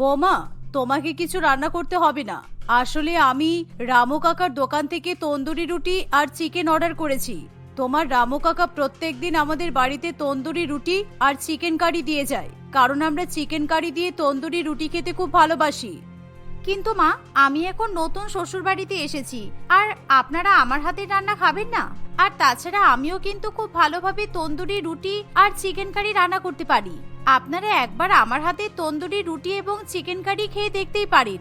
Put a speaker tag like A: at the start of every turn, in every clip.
A: বৌমা, তোমাকে কিছু রান্না করতে হবে না। আসলে আমি রামু কাকার দোকান থেকে তন্দুরি রুটি আর চিকেন অর্ডার করেছি। তোমার রামু কাকা প্রত্যেক দিন আমাদের বাড়িতে তন্দুরি রুটি আর চিকেন কারি দিয়ে যায়, কারণ আমরা চিকেন কারি দিয়ে তন্দুরি রুটি খেতে খুব ভালোবাসি।
B: কিন্তু মা, আমি এখন নতুন শ্বশুর বাড়িতে এসেছি, আর আপনারা আমার হাতের রান্না খাবেন না? আর তাছাড়া আমিও কিন্তু খুব ভালোভাবে তন্দুরি রুটি আর চিকেন কারি রান্না করতে পারি। আপনারা একবার আমার হাতে তন্দুরি, রুটি এবং চিকেন কারি খেয়ে দেখতেই পারেন।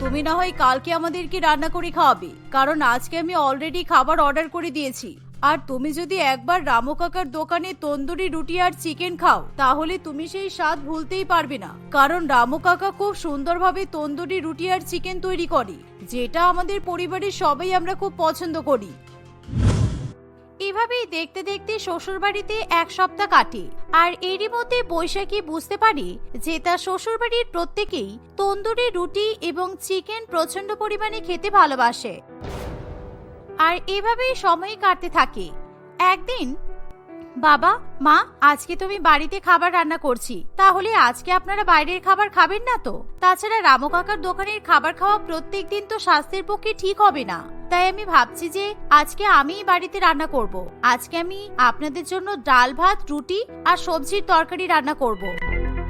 A: তুমি না হয় কালকে আমাদেরকে রান্না করে খাওয়াবে, কারণ আজকে আমি অলরেডি খাবার অর্ডার করে দিয়েছি। আর তুমি যদি একবার রামু কাকার দোকানে তন্দুরি, রুটি আর চিকেন খাও, তাহলে তুমি সেই স্বাদ ভুলতেই পারবে না। কারণ রামু কাকা খুব সুন্দরভাবে তন্দুরি, রুটি আর চিকেন তৈরি করে, যেটা আমাদের পরিবারের সবাই আমরা খুব পছন্দ করি।
B: এভাবেই দেখতে দেখতে শ্বশুর বাড়িতে এক সপ্তাহ কাটে। আর এরই মধ্যে বৈশাখী বুঝতে পারে যে তার শ্বশুর বাড়ির প্রত্যেকেই তন্দুরি রুটি এবং চিকেন প্রচণ্ড পরিমাণে খেতে ভালোবাসে। আর এভাবেই সময় কাটতে থাকে। একদিন, বাবা, মা, আজকে তুমি বাড়িতে খাবার রান্না করছি। তাহলে আজকে আপনারা বাইরের খাবার খাবেন না তো? তাছাড়া রামু কাকার দোকানের খাবার খাওয়া প্রত্যেক দিন তো স্বাস্থ্যের পক্ষে ঠিক হবে না। তাই আমি ভাবছি যে আজকে আমিই বাড়িতে রান্না করব। আজকে আমি আপনাদের জন্য ডাল ভাত, রুটি আর সবজির তরকারি রান্না করব।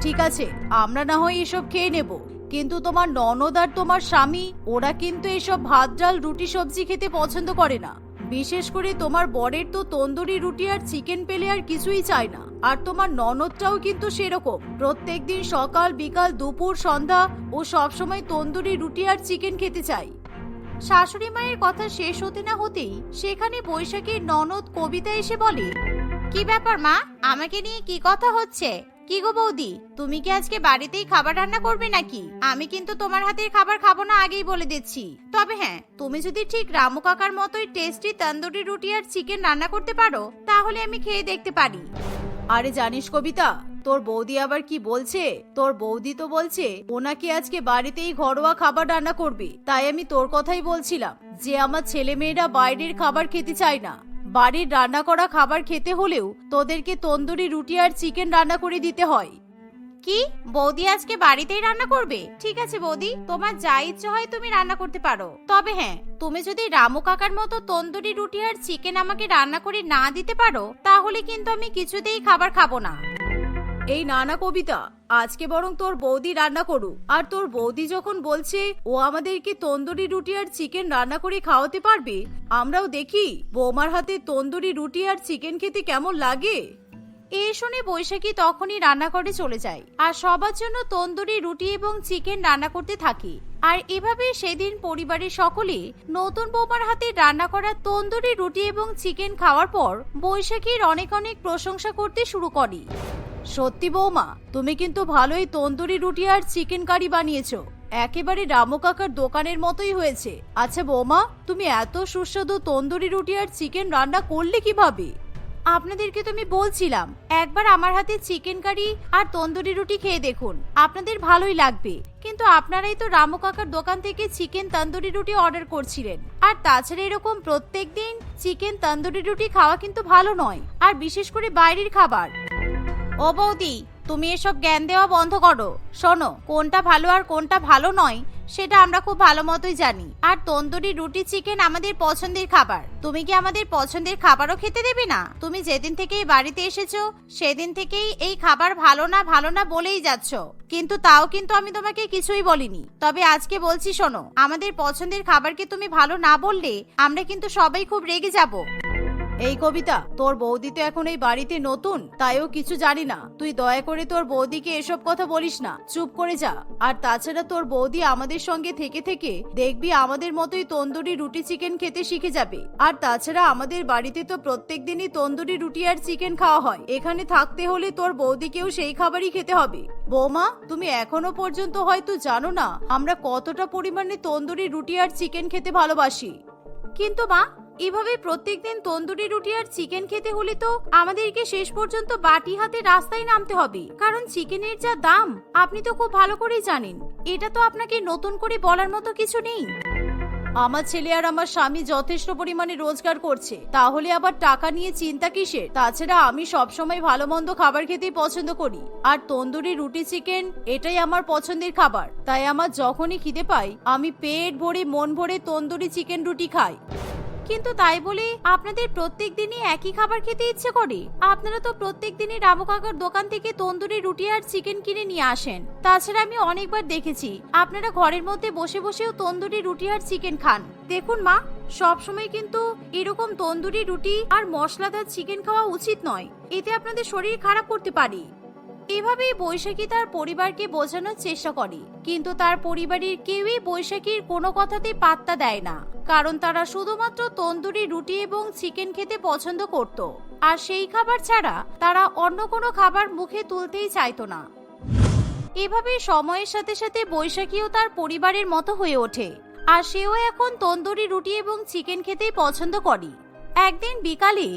A: ঠিক আছে, আমরা না হয় এসব খেয়ে নেব। কিন্তু তোমার ননদ আর তোমার স্বামী, ওরা কিন্তু এসব ভাত, ডাল, রুটি, সবজি খেতে পছন্দ করে না। বিশেষ করে তোমার বরের তো তন্দুরি রুটি আর চিকেন পেলে আর কিছুই চায় না। আর তোমার ননদটাও কিন্তু সেরকম। প্রত্যেকদিন সকাল, বিকাল, দুপুর, সন্ধ্যা ও সবসময় তন্দুরি রুটি আর চিকেন খেতে চাই
B: শাশুড়ি মায়ের কথা শেষ হতে না হতেই সেখানে বৈশাখীর ননদ কবিতা এসে বলে, কি ব্যাপার মা? আমাকে নিয়ে কি কথা হচ্ছে? কি গো বৌদি? তুমি কি আজকে বাড়িতেই খাবার রান্না করবে নাকি? আমি কিন্তু তোমার হাতের খাবার খাব না আগেই বলে দিচ্ছি। তবে হ্যাঁ তুমি যদি ঠিক রামু কাকার মতোই টেস্টি তন্দুরি রুটি আর চিকেন রান্না করতে পারো, তাহলে আমি খেয়ে দেখতে পারি।
A: আরে জানিস কবিতা তোর বৌদি আবার কি বলছে? তোর বৌদি তো বলছে ওনাকে আজকে বাড়িতেই ঘরোয়া খাবার রান্না করবে। তাই আমি তোর কথাই বলছিলাম যে আমার ছেলে মেয়েরা বাইরের খাবার খেতে চায় না। বাড়ির রান্না করা খাবার খেতে হলেও তোদেরকে তন্দুরি রুটি আর চিকেন রান্না করে দিতে হয়।
B: কি? বৌদি আজকে বাড়িতেই রান্না করবে? ঠিক আছে বৌদি, তোমার যা ইচ্ছে হয় তুমি রান্না করতে পারো। তবে হ্যাঁ তুমি যদি রামু কাকার মতো তন্দুরি রুটি আর চিকেন আমাকে রান্না করে না দিতে পারো, তাহলে কিন্তু আমি কিছুতেই খাবার খাব না।
A: এই নানা কবিতা, আজকে বরং তোর বৌদি রান্না করুক। আর তোর বৌদি যখন বলছে, ও আমাদেরকে তন্দুরি রুটি আর চিকেন রান্না করে খাওয়াতে পারবে? আমরাও দেখি, বৌমার হাতে তন্দুরি রুটি আর চিকেন খেতে কেমন লাগে।
B: এই শুনে বৈশাখী তখনই রান্নাঘরে চলে যায়, আর সবার জন্য তন্দুরি রুটি এবং চিকেন রান্না করতে থাকে। আর এভাবে সেদিন পরিবারের সকলে নতুন বৌমার হাতে রান্না করা তন্দুরি রুটি এবং চিকেন খাওয়ার পর বৈশাখীর অনেক অনেক প্রশংসা করতে শুরু করে।
A: সত্যি বৌমা, তুমি কিন্তু ভালোই তন্দুরি রুটি আর চিকেন কারি বানিয়েছো। একেবারে রামু কাকার দোকানের মতোই হয়েছে। আচ্ছা বৌমা, তুমি এত সুস্বাদু তন্দুরি রুটি আর চিকেন রান্না করলে কীভাবে?
B: আপনাদেরকে তো আমি বলছিলাম, একবার আমার হাতে চিকেন কারি আর তন্দুরি রুটি খেয়ে দেখুন, আপনাদের ভালোই লাগবে। কিন্তু আপনারাই তো রামু কাকার দোকান থেকে চিকেন তন্দুরি রুটি অর্ডার করছিলেন। আর তাছাড়া এরকম প্রত্যেক দিন চিকেন তন্দুরি রুটি খাওয়া কিন্তু ভালো নয়, আর বিশেষ করে বাইরের খাবার। ও বৌদি, তুমি এসব জ্ঞান দেওয়া বন্ধ করো। শোনো, কোনটা ভালো আর কোনটা ভালো নয়, সেটা আমরা খুব ভালো মতোই জানি। আর তন্দুরি রুটি চিকেন আমাদের পছন্দের খাবার। তুমি কি আমাদের পছন্দের খাবারও খেতে দেবে না? তুমি যেদিন থেকে এই বাড়িতে এসেছ, সেদিন থেকেই এই খাবার ভালো না ভালো না বলেই যাচ্ছ। কিন্তু তাও কিন্তু আমি তোমাকে কিছুই বলিনি। তবে আজকে বলছি শোনো, আমাদের পছন্দের খাবারকে তুমি ভালো না বললে, আমরা কিন্তু সবাই খুব রেগে যাব।
A: এই কবিতা, তোর বৌদি তো এখন এই বাড়িতে নতুন, তাইও কিছু জানি না। তুই দয়া করে তোর বৌদিকে এসব কথা বলিস না। চুপ করে যা। আর তাছাড়া তোর বৌদি আমাদের সঙ্গে থেকে থেকে দেখবি আমাদের মতোই তন্দুরি রুটি চিকেন খেতে শিখে যাবে। আর তাছাড়া আমাদের বাড়িতে তো প্রত্যেক দিনই তন্দুরি রুটি আর চিকেন খাওয়া হয়। এখানে থাকতে হলে তোর বৌদিকেও সেই খাবারই খেতে হবে। বৌমা, তুমি এখনও পর্যন্ত হয়তো জানো না, আমরা কতটা পরিমাণে তন্দুরি রুটি আর চিকেন খেতে ভালোবাসি।
B: কিন্তু মা এভাবে প্রত্যেকদিন তন্দুরি রুটি আর চিকেন খেতে হলে তো আমাদেরকে শেষ পর্যন্ত বাটি হাতে রাস্তায় নামতে হবে। কারণ চিকেনের যা দাম, আপনি তো খুব ভালো করেই জানেন। এটা তো আপনাকে নতুন করে বলার মতো কিছু নেই।
A: আমার ছেলে আর আমার স্বামী যথেষ্ট পরিমাণে রোজগার করছে। তাহলে আবার টাকা নিয়ে চিন্তা কিসের? তাছাড়া আমি সবসময় ভালো মন্দ খাবার খেতেই পছন্দ করি। আর তন্দুরি রুটি চিকেন, এটাই আমার পছন্দের খাবার। তাই আমার যখনই খিদে পাই আমি পেট ভরে, মন ভরে তন্দুরি চিকেন রুটি খাই।
B: কিন্তু তাই বলে আপনাদের প্রত্যেক দিনই একই খাবার খেতে ইচ্ছে করে। আপনারা তো প্রত্যেক দিনই রামু কাকার দোকান থেকে তন্দুরি রুটি আর চিকেন কিনে নিয়ে আসেন। তাছাড়া আমি অনেকবার দেখেছি, আপনারা ঘরের মধ্যে বসে বসেও তন্দুরি রুটি আর চিকেন খান। দেখুন মা সব সময় কিন্তু এরকম তন্দুরি রুটি আর মশলাদার চিকেন খাওয়া উচিত নয়, এতে আপনাদের শরীর খারাপ করতে পারে। এভাবেই বৈশাখী তার পরিবারকে বোঝানোর চেষ্টা করে, কিন্তু তার পরিবারের কেউই বৈশাখীর কোনো কথাতে পাত্তা দেয় না। কারণ তারা শুধুমাত্র তন্দুরি রুটি এবং চিকেন খেতে পছন্দ করত। আর সেই খাবার ছাড়া তারা অন্য কোনো খাবার মুখে তুলতেই চাইতো না। এভাবে সময়ের সাথে সাথে বৈশাখীও তার পরিবারের মতো হয়ে ওঠে। আর সেও এখন তন্দুরি রুটি এবং চিকেন খেতেই পছন্দ করে। একদিন বিকালে,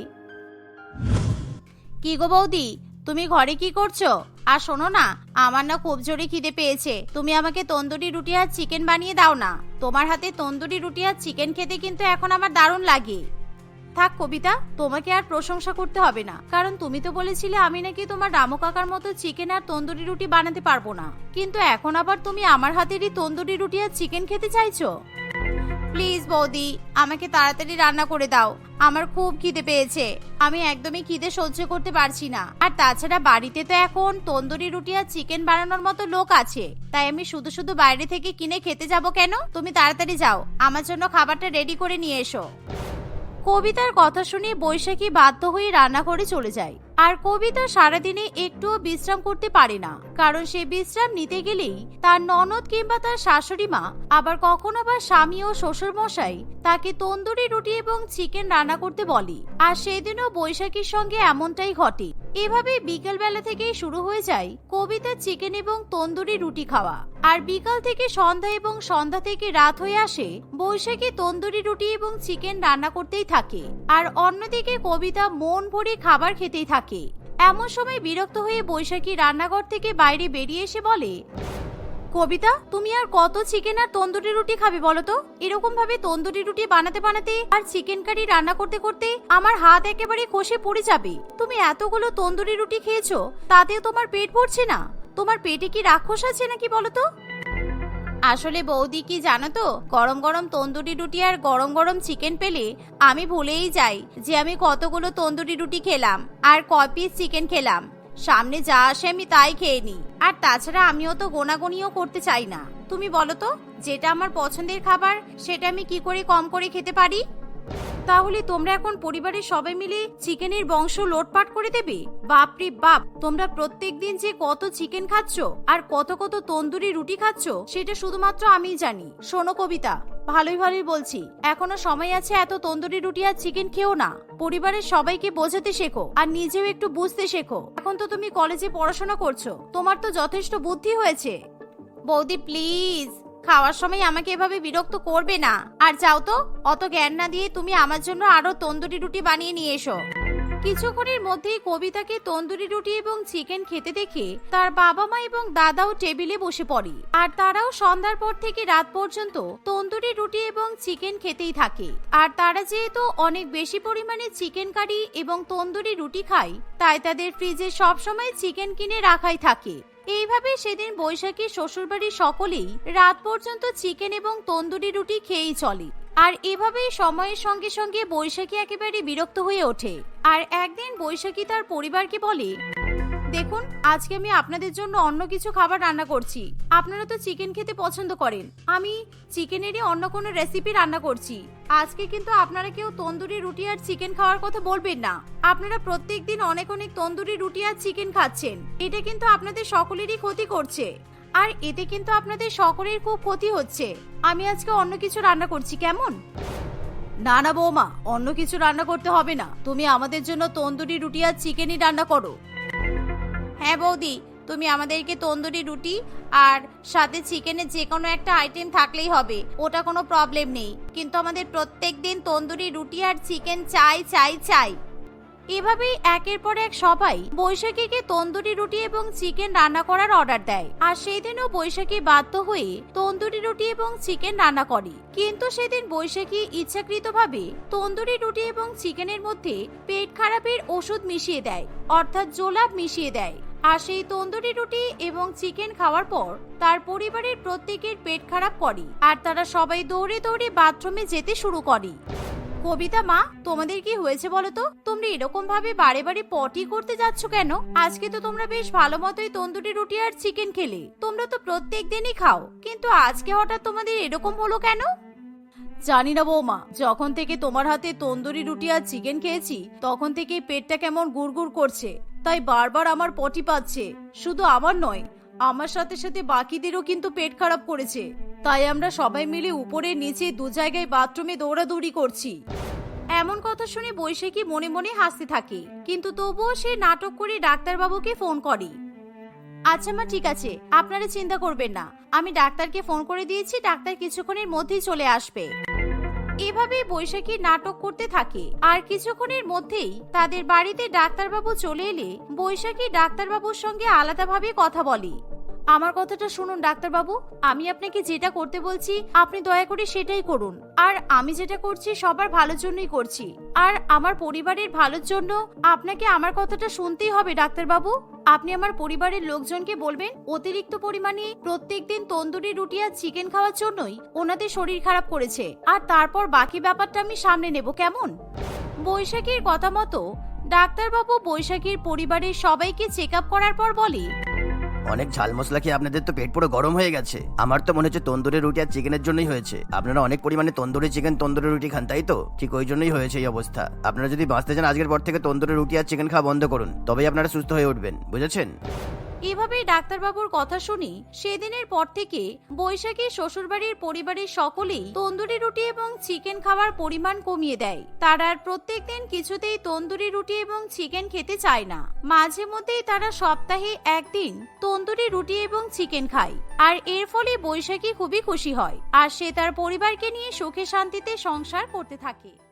B: কি গো বৌদি তুমি ঘরে কি করছ? আর শোনো না, আমার না খুব জোরে খিদে পেয়েছে। তুমি আমাকে তন্দুরি রুটি আর চিকেন বানিয়ে দাও না। তোমার হাতে তন্দুরি রুটি আর চিকেন খেতে কিন্তু এখন আমার দারুণ লাগে। থাক কবিতা, তোমাকে আর প্রশংসা করতে হবে না। কারণ তুমি তো বলেছিলে আমি নাকি তোমার রামু কাকার মতো চিকেন আর তন্দুরি রুটি বানাতে পারব না। কিন্তু এখন আবার তুমি আমার হাতেরই তন্দুরি রুটি আর চিকেন খেতে চাইছো? প্লিজ বৌদি, আমাকে তাড়াতাড়ি রান্না করে দাও। আমার খুব খিদে পেয়েছে। আমি একদমই খিদে সহ্য করতে পারছি না। আর তাছাড়া বাড়িতে তো এখন তন্দুরি রুটি আর চিকেন বানানোর মতো লোক আছে। তাই আমি শুধু শুধু বাইরে থেকে কিনে খেতে যাব কেন? তুমি তাড়াতাড়ি যাও। আমার জন্য খাবারটা রেডি করে নিয়ে এসো। কবিতার কথা শুনে বৈশাখী বাধ্য হয়ে রান্না করে চলে যায়। আর কবিতা সারাদিনে একটুও বিশ্রাম করতে পারে না। কারণ সে বিশ্রাম নিতে গেলেই তার ননদ কিংবা তার শাশুড়ি মা, আবার কখনো বা স্বামী ও শ্বশুর মশাই তাকে তন্দুরি রুটি এবং চিকেন রান্না করতে বলে। আর সেদিনও বৈশাখীর সঙ্গে এমনটাই ঘটে। এভাবে বিকেল বেলা থেকেই শুরু হয়ে যায় কবিতা, চিকেন এবং তন্দুরি রুটি খাওয়া। আর বিকাল থেকে সন্ধ্যা এবং সন্ধ্যা থেকে রাত হয়ে আসে, বৈশাখী তন্দুরি রুটি এবং চিকেন রান্না করতেই থাকে। আর অন্যদিকে কবিতা মন ভরে খাবার খেতেই থাকে। এমন সময় বিরক্ত হয়ে বৈশাখী রান্নাঘর থেকে বাইরে বেরিয়ে এসে বলে, কবিতা, তুমি আর কত চিকেন আর তন্দুরি রুটি খাবে বলো তো? এরকম ভাবে তন্দুরি রুটি বানাতে বানাতে আর চিকেন কারি রান্না করতে করতে আমার হাত একেবারে কষে পড়ে যাবে। তুমি এতগুলো তন্দুরি রুটি খেয়েছো, তাতেও তোমার পেট ভরছে না? তোমার পেটে কি রাক্ষস আছে নাকি বলো তো? আসলে বৌদি কি জানো তো, গরম গরম তন্দুরি রুটি আর গরম গরম চিকেন পেলে আমি ভুলেই যাই যে আমি কতগুলো তন্দুরি রুটি খেলাম আর কয় পিস চিকেন খেলাম। সামনে যা আসে আমি তাই খেয়ে নিই। আর তাছাড়া আমিও তো গোনাগুনিও করতে চাই না। তুমি বলো তো, যেটা আমার পছন্দের খাবার সেটা আমি কি করে কম করে খেতে পারি? তাহলে তোমরা এখন পরিবারের সবাই মিলে চিকেনের বংশ লোটপাট করে দেবে? বাপরে বাপ, তোমরা প্রত্যেক দিন যে কত চিকেন খাচ্ছ আর কত কত তন্দুরি রুটি খাচ্ছ, সেটা শুধুমাত্র আমিই জানি। শোনো কবিতা, ভালোই ভালোই বলছি। এখনও সময় আছে এত তন্দুরি রুটি আর চিকেন খেও না। পরিবারের সবাইকে বোঝাতে শেখো আর নিজেও একটু বুঝতে শেখো। এখন তো তুমি কলেজে পড়াশোনা করছ, তোমার তো যথেষ্ট বুদ্ধি হয়েছে। বৌদি, প্লিজ। খাওয়ার সময় আমাকে এভাবে বিরক্ত করবে না। আর যাও তো, অত জ্ঞান না দিয়ে তুমি আমার জন্য আরও তন্দুরি রুটি বানিয়ে নিয়ে এসো। কিছুক্ষণের মধ্যেই কবিতাকে তন্দুরি রুটি এবং চিকেন খেতে দেখে তার বাবা মা এবং দাদাও টেবিলে বসে পড়ে। আর তারাও সন্ধ্যার পর থেকে রাত পর্যন্ত তন্দুরি রুটি এবং চিকেন খেতেই থাকে। আর তারা যেহেতু অনেক বেশি পরিমাণে চিকেন কারি এবং তন্দুরি রুটি খায়, তাই তাদের ফ্রিজে সবসময় চিকেন কিনে রাখাই থাকে। এইভাবে সেদিন বৈশাখী শ্বশুরবাড়ির সকলেই রাত পর্যন্ত চিকেন এবং তন্দুরি রুটি খেয়েই চলে। আর এভাবেই সময়ের সঙ্গে সঙ্গে বৈশাখী একেবারে বিরক্ত হয়ে ওঠে। আর একদিন বৈশাখী তার পরিবারকে বলে দেখুন, আজকে আমি আপনাদের জন্য অন্য কিছু খাবার রান্না করছি। আপনারা তো চিকেন খেতে পছন্দ করেন। আমি চিকেনেরই অন্য কোনো রেসিপি রান্না করছি। আজকে কিন্তু আপনারা কেউ তন্দুরি রুটি আর চিকেন খাওয়ার কথা বলবেন না। আপনারা প্রত্যেক দিন অনেক অনেক তন্দুরি রুটি আর চিকেন খাচ্ছেন। এটা কিন্তু আপনাদের সকলেরই ক্ষতি করছে। আর এতে কিন্তু আপনাদের সকলের খুব ক্ষতি হচ্ছে। আমি আজকে অন্য কিছু রান্না করছি, কেমন?
A: না না, বৌমা, অন্য কিছু রান্না করতে হবে না। তুমি আমাদের জন্য তন্দুরি রুটি আর চিকেনই রান্না করো।
B: হ্যাঁ বৌদি, তুমি আমাদেরকে তন্দুরি রুটি আর সাথে চিকেনের যে কোনো একটা আইটেম থাকলেই হবে, ওটা কোনো প্রবলেম নেই। কিন্তু আমাদের প্রত্যেক দিন তন্দুরি রুটি আর চিকেন চাই চাই চাই। এভাবেই একের পর এক সবাই বৈশাখীকে তন্দুরি রুটি এবং চিকেন রান্না করার অর্ডার দেয়। আর সেই দিনও বৈশাখী বাধ্য হয়ে তন্দুরি রুটি এবং চিকেন রান্না করে। কিন্তু সেদিন বৈশাখী ইচ্ছাকৃতভাবে তন্দুরি রুটি এবং চিকেনের মধ্যে পেট খারাপের ওষুধ মিশিয়ে দেয়, অর্থাৎ জোলাপ মিশিয়ে দেয়। আর সেই তন্দুরি রুটি এবং চিকেন খাওয়ার পর তার পরিবারের প্রত্যেকের পেট খারাপ করে আর তারা সবাই দৌড়ে দৌড়ে বাথরুমে যেতে শুরু করে। কবিতা মা, তোমাদের কি হয়েছে বলো তো? তোমরা এরকম ভাবে বারে বারে পটি করতে যাচ্ছ কেন? আজকে তো তোমরা বেশ ভালো মতোই তন্দুরি রুটি আর চিকেন খেলে। তোমরা তো প্রত্যেক দিনই খাও, কিন্তু আজকে হঠাৎ তোমাদের এরকম হলো কেন?
A: জানি না বৌমা, যখন থেকে তোমার হাতে তন্দুরি রুটি আর চিকেন খেয়েছি, তখন থেকে পেটটা কেমন গুড়গুড় করছে। তাই বারবার আমার পটি পাচ্ছে, শুধু আমার নয়, আমার সাথে সাথে বাকিদেরও কিন্তু পেট খারাপ করেছে। তাই আমরা সবাই মিলে উপরে নিচে দু জায়গায় বাথরুমে দৌড়াদৌড়ি করছি।
B: এমন কথা শুনে বৈশাখী মনে মনে হাসতে থাকে, কিন্তু তবুও সে নাটক করে ডাক্তারবাবুকে ফোন করে। আচ্ছা মা, ঠিক আছে, আপনারা চিন্তা করবেন না। আমি ডাক্তারকে ফোন করে দিয়েছি, ডাক্তার কিছুক্ষণের মধ্যেই চলে আসবে। এভাবেই বৈশাখী নাটক করতে থাকে। আর কিছুক্ষণের মধ্যেই তাদের বাড়িতে ডাক্তারবাবু চলে এলে বৈশাখী ডাক্তারবাবুর সঙ্গে আলাদাভাবে কথা বলে। আমার কথাটা শুনুন, ডাক্তারবাবু। আমি আপনাকে যেটা করতে বলছি, আপনি দয়া করে সেটাই করুন। আর আমি যেটা করছি, সবার ভালোর জন্যই করছি। আর আমার পরিবারের ভালোর জন্য আপনাকে আমার কথাটা শুনতেই হবে, ডাক্তারবাবু। আপনি আমার পরিবারের লোকজনকে বলবেন, অতিরিক্ত পরিমাণে প্রত্যেকদিন তন্দুরি রুটি আর চিকেন খাওয়ার জন্যই ওনাদের শরীর খারাপ করেছে। আর তারপর বাকি ব্যাপারটা আমি সামনে নেব, কেমন? বৈশাখীর কথা মতো, ডাক্তারবাবু বৈশাখীর পরিবারের সবাইকে চেক আপ করার পর বলে
C: অনেক ঝাল মশলা খেয়ে আপনাদের তো পেট পুরো গরম হয়ে গেছে। আমার তো মনে হচ্ছে তন্দুরি রুটি আর চিকেনের জন্যই হয়েছে। আপনারা অনেক পরিমাণে তন্দুরি চিকেন, তন্দুরি রুটি খান, তাই তো? ঠিক ওই জন্যই হয়েছে এই অবস্থা। আপনারা যদি বাঁচতে চান, আজকের পর থেকে তন্দুরি রুটি আর চিকেন খাওয়া বন্ধ করুন। তবেই আপনারা সুস্থ হয়ে উঠবেন। বুঝেছেন?
B: এভাবেই ডাক্তারবাবুর কথা শুনি সেদিনের পর থেকে বৈশাখী শ্বশুরবাড়ির পরিবারের সকলেই তন্দুরি রুটি এবং চিকেন খাওয়ার পরিমাণ কমিয়ে দেয়। তারা আর প্রত্যেক দিন কিছুতেই তন্দুরি রুটি এবং চিকেন খেতে চায় না। মাঝে মধ্যেই তারা সপ্তাহে একদিন তন্দুরি রুটি এবং চিকেন খায়। আর এর ফলে বৈশাখী খুবই খুশি হয়। আর সে তার পরিবারকে নিয়ে সুখে শান্তিতে সংসার করতে থাকে।